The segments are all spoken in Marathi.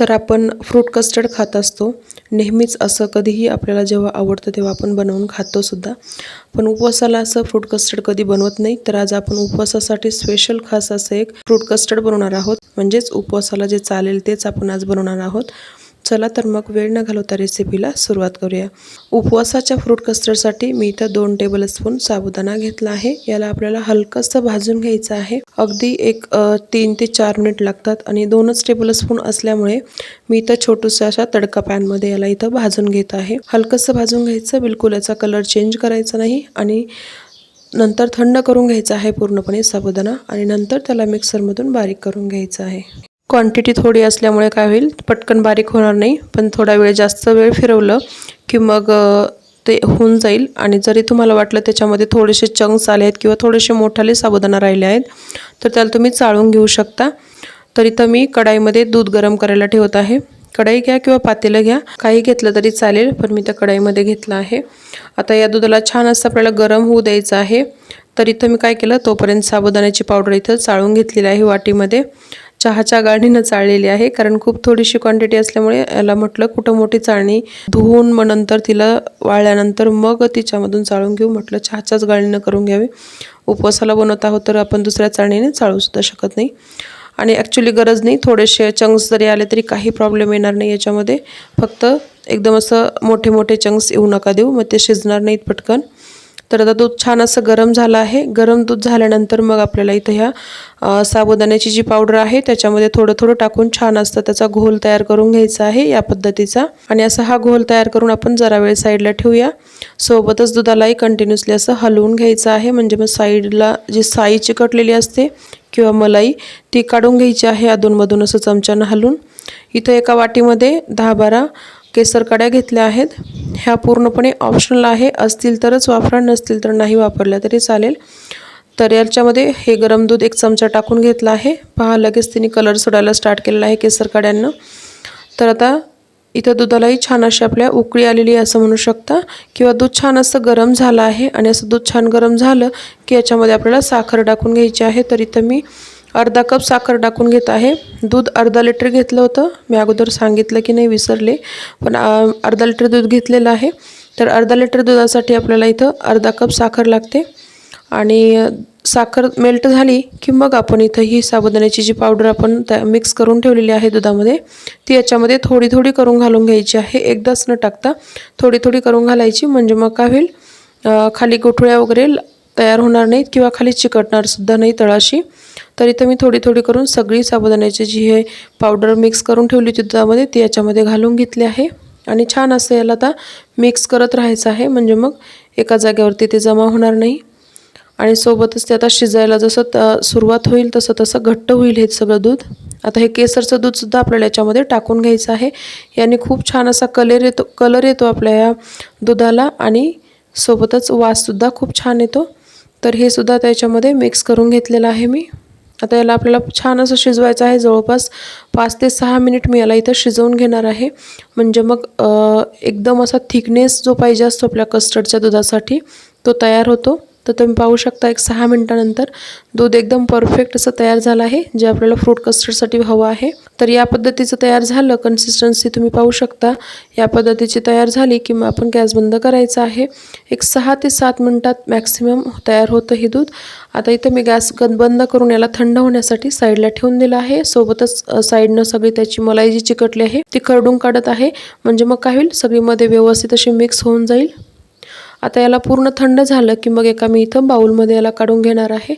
तर आपण फ्रूट कस्टर्ड खात असतो. नेहमीच असं कधीही आपल्याला जेव्हा आवडतं तेव्हा आपण बनवून खातो सुद्धा. पण उपवासाला असं फ्रूट कस्टर्ड कधी बनवत नाही. तर आज आपण उपवासासाठी स्पेशल खास असं एक फ्रूट कस्टर्ड बनवणार आहोत. म्हणजेच उपवासाला जे चालेल तेच आपण आज बनवणार आहोत. चला तर मग वेळ न घालवता रेसिपीला सुरुवात करूया. उपवासाच्या फ्रूट कस्टर्डसाठी मी इथं दोन टेबल स्पून साबुदाणा घेतला आहे. याला आपल्याला हलकंसं भाजून घ्यायचं आहे. अगदी एक तीन ते चार मिनिट लागतात आणि दोनच टेबल स्पून असल्यामुळे मी इथं छोटूसा अशा तडका पॅनमध्ये याला इथं भाजून घेत आहे. हलकंसं भाजून घ्यायचं. बिलकुल याचा कलर चेंज करायचा नाही आणि नंतर थंड करून घ्यायचा आहे पूर्णपणे साबुदाणा आणि नंतर त्याला मिक्सरमधून बारीक करून घ्यायचं आहे. क्वांटिटी थोडी असल्यामुळे काय होईल? पटकन बारीक होणार नाही. पण थोडा वेळ जास्त वेळ फिरवलं की मग ते होऊन जाईल. आणि जरी तुम्हाला वाटलं त्याच्यामध्ये थोडेसे चंक्स आले आहेत किंवा थोडेसे मोठाले साबुदाणा राहिले आहेत तर त्याला तुम्ही चाळून घेऊ शकता. तर इथं मी कढाईमध्ये दूध गरम करायला ठेवत आहे. कढाई घ्या किंवा पातेलं घ्या. काही घेतलं तरी चालेल पण मी त्या कढाईमध्ये घेतलं आहे. आता या दुधाला छान असं आपल्याला गरम होऊ द्यायचं आहे. तर इथं मी काय केलं? तोपर्यंत साबुदाण्याची पावडर इथं चाळून घेतलेली आहे वाटीमध्ये. चहाच्या गाळणीनं चाळलेली आहे. कारण खूप थोडीशी क्वांटिटी असल्यामुळे याला म्हटलं कुठं मोठी चाळणी धुवून मग नंतर तिला वाळल्यानंतर मग तिच्यामधून चाळून घेऊ. म्हटलं चहाच्याच गाळणीनं करून घ्यावी. उपवासाला बनवत आहोत तर आपण दुसऱ्या चाळणीने चाळूसुद्धा शकत नाही. आणि ॲक्च्युली गरज नाही. थोडेसे चंक्स जरी आले तरी काही प्रॉब्लेम येणार नाही याच्यामध्ये. फक्त एकदम असं मोठे मोठे चंक्स येऊ नका देऊ. मग ते शिजणार नाहीत पटकन. तर आता दूध छान असं गरम झालं आहे. गरम दूध झाल्यानंतर मग आपल्याला इथं ह्या साबुदाण्याची जी पावडर आहे त्याच्यामध्ये थोडं थोडं टाकून छान असतं त्याचा घोल तयार करून घ्यायचा आहे या पद्धतीचा. आणि असा हा घोल तयार करून आपण जरा वेळ साईडला ठेवूया. सोबतच दुधालाही कंटिन्युअसली असं हलवून घ्यायचं आहे. म्हणजे मग साईडला जी साई चिकटलेली असते किंवा मलाई ती काढून घ्यायची आहे अधूनमधून असं चमच्यानं हलवून. इथं एका वाटीमध्ये दहा बारा केसर कड्या घेतल्या आहेत. ह्या पूर्णपणे ऑप्शनल आहे. असतील तरच वापरा नसतील तर नाही वापरल्या तरी चालेल. तर याच्यामध्ये हे गरम दूध एक चमचा टाकून घेतला आहे. पहा लगेच तिने कलर सोडायला स्टार्ट केलेला आहे केसरकड्यांना. तर आता इथं दुधालाही छान अशी आपल्या उकळी आलेली आहे असं म्हणू शकता. किंवा दूध छान असं गरम झालं आहे. आणि असं दूध छान गरम झालं की याच्यामध्ये आपल्याला साखर टाकून घ्यायची आहे. तर इथं मी अर्धा कप साखर टाकून घेत आहे. दूध अर्धा लिटर घेतलं होतं. मी अगोदर सांगितलं की नाही विसरले. पण अर्धा लिटर दूध घेतलेलं आहे. तर अर्धा लिटर दुधासाठी आपल्याला इथं अर्धा कप साखर लागते. आणि साखर मेल्ट झाली की मग आपण इथं ही साबुदाण्याची जी पावडर आपण त्या मिक्स करून ठेवलेली आहे दुधामध्ये ती याच्यामध्ये थोडी थोडी करून घालून घ्यायची आहे. एकदाच न टाकता थोडी थोडी करून घालायची. म्हणजे मग काय होईल? खाली गोठुळ्या वगैरे तयार होणार नाहीत किंवा खाली चिकटणारसुद्धा नाही तळाशी. तर इथं मी थोडी थोडी करून सगळी साबुदाण्याची जी हे पावडर मिक्स करून ठेवली होती दुधामध्ये ती याच्यामध्ये घालून घेतली आहे. आणि छान असं याला आता मिक्स करत राहायचं आहे. म्हणजे मग एका जागेवरती ते जमा होणार नाही. आणि सोबतच ते आता शिजायला जसं त सुरुवात होईल तसं तसं घट्ट होईल हे सगळं दूध. आता हे केसरचं दूधसुद्धा आपल्याला याच्यामध्ये टाकून घ्यायचं आहे. याने खूप छान असा कलर येतो कलर येतो आपल्या या दुधाला आणि सोबतच वाससुद्धा खूप छान येतो. तर हे सुद्धा त्याच्यामध्ये मिक्स करून घेतलेलं आहे मी. आता याला आपल्याला छान असं शिजवायचं आहे. जवळपास पाच ते सहा मिनिट मी याला इथं शिजवून घेणार आहे. म्हणजे मग एकदम असा थिकनेस जो पाहिजे असतो आपल्या कस्टर्डच्या दुधासाठी तो तयार होतो. तर तुम्ही पाहू शकता एक सहा मिनटानंतर दूध एकदम परफेक्ट असं तयार झालं आहे जे आपल्याला फ्रूट कस्टर्डसाठी हवं आहे. तर या पद्धतीचं तयार झालं कन्सिस्टन्सी तुम्ही पाहू शकता. या पद्धतीची तयार झाली की मग आपण गॅस बंद करायचा आहे. एक सहा ते सात मिनटात मॅक्सिमम तयार होतं हे दूध. आता इथं मी गॅस बंद करून याला थंड होण्यासाठी साईडला ठेवून दिलं आहे. सोबतच साईडनं सगळी त्याची मलाई जी चिकटली आहे ती खरडून काढत आहे. म्हणजे मग काय होईल? सगळीमध्ये व्यवस्थित अशी मिक्स होऊन जाईल. आता याला पूर्ण थंड झालं की मग एका मी इथं बाऊलमध्ये याला काढून घेणार आहे.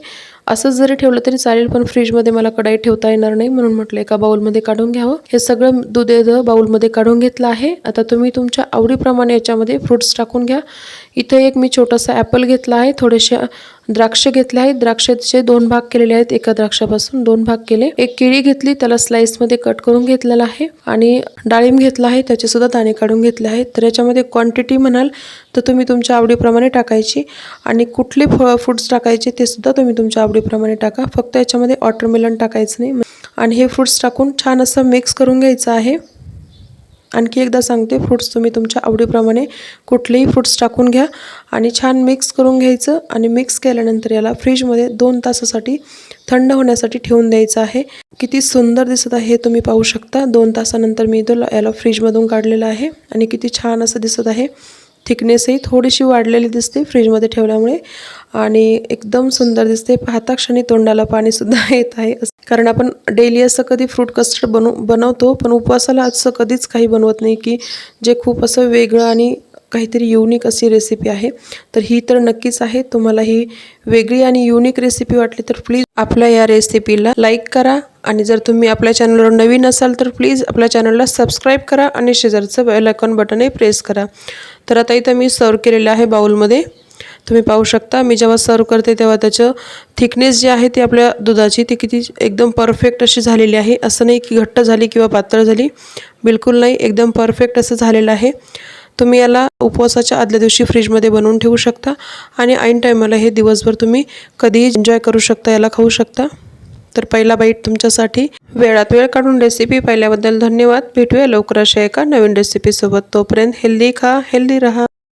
असंच जरी ठेवलं तरी चालेल पण फ्रीजमध्ये मला कढाई ठेवता येणार नाही म्हणून म्हटलं एका बाऊलमध्ये काढून घ्यावं. हे सगळं दूध बाऊलमध्ये काढून घेतलं आहे आता तुम्ही तुमच्या आवडीप्रमाणे याच्यामध्ये फ्रुट्स टाकून घ्या. इथं एक मी छोटासा ॲपल घेतला आहे थोडेसे द्राक्ष घेतले आहेत. द्राक्षाचे दोन भाग केलेले आहेत. एका द्राक्षापासून दोन भाग केले. एक केळी घेतली त्याला स्लाइसमध्ये कट करून घेतलेला आहे. आणि डाळिंब घेतला आहे त्याचे सुद्धा दाणे काढून घेतले आहेत. तर याच्यामध्ये क्वांटिटी म्हणाल तर तुम्ही तुमच्या आवडीप्रमाणे टाकायची. आणि कुठले फळ फ्रुट्स टाकायचे ते सुद्धा तुम्ही तुमच्या आवडीप्रमाणे टाका. फक्त याच्यामध्ये वॉटरमेलन टाकायचं नाही. आणि हे फ्रुट्स टाकून छान असं मिक्स करून घ्यायचं आहे. आणखी एकदा सांगते फ्रुट्स तुम्ही तुमच्या आवडीप्रमाणे कुठलेही फ्रुट्स टाकून घ्या आणि छान मिक्स करून घ्यायचं आणि मिक्स केल्यानंतर याला फ्रीजमध्ये दोन तासासाठी थंड होण्यासाठी ठेवून द्यायचं आहे. किती सुंदर दिसत आहे हे तुम्ही पाहू शकता. दोन तासानंतर मी तो याला फ्रीजमधून काढलेलं आहे आणि किती छान असं दिसत आहे. थिकनेसही थोडीशी वाढलेली दिसते फ्रीजमध्ये ठेवल्यामुळे. आणि एकदम सुंदर दिसते. पाहता क्षणी तोंडाला पाणीसुद्धा येत आहे. कारण आपण डेली असं कधी फ्रूट कस्टर्ड बनव बनवतो पण उपवासाला असं कधीच काही बनवत नाही की जे खूप असं वेगळं आणि काहीतरी युनिक अशी रेसिपी आहे. तर ही तर नक्कीच आहे. तुम्हाला ही वेगळी आणि युनिक रेसिपी वाटली तर प्लीज आपल्या या रेसिपीला लाईक करा. आणि जर तुम्ही आपल्या चॅनलवर नवीन असाल तर प्लीज आपल्या चॅनलला सबस्क्राईब करा आणि शेजारचं बेलायकॉन बटनही प्रेस करा. तर आता इथं मी सर्व केलेलं आहे बाउलमध्ये तुम्ही पाहू शकता मी जेव्हा सर्व करते तेव्हा त्याचं थिकनेस जी आहे ती आपल्या दुधाची ती किती एकदम परफेक्ट अशी झालेली आहे. असं नाही की घट्ट झाली किंवा पातळ झाली. बिलकुल नाही एकदम परफेक्ट असं झालेलं आहे. तुम्ही याला उपवासाच्या आदल्या दिवशी फ्रीजमध्ये बनवून ठेवू शकता. आणि ऐन टायमाला हे दिवसभर तुम्ही कधीही एन्जॉय करू शकता याला खाऊ शकता. तर पहिला बाईट तुमच्यासाठी वेळात वेळ काढून रेसिपी पाहिल्याबद्दल धन्यवाद. भेटूया लवकर अशा एका नवीन रेसिपीसोबत तोपर्यंत हेल्दी खा हेल्दी राहा.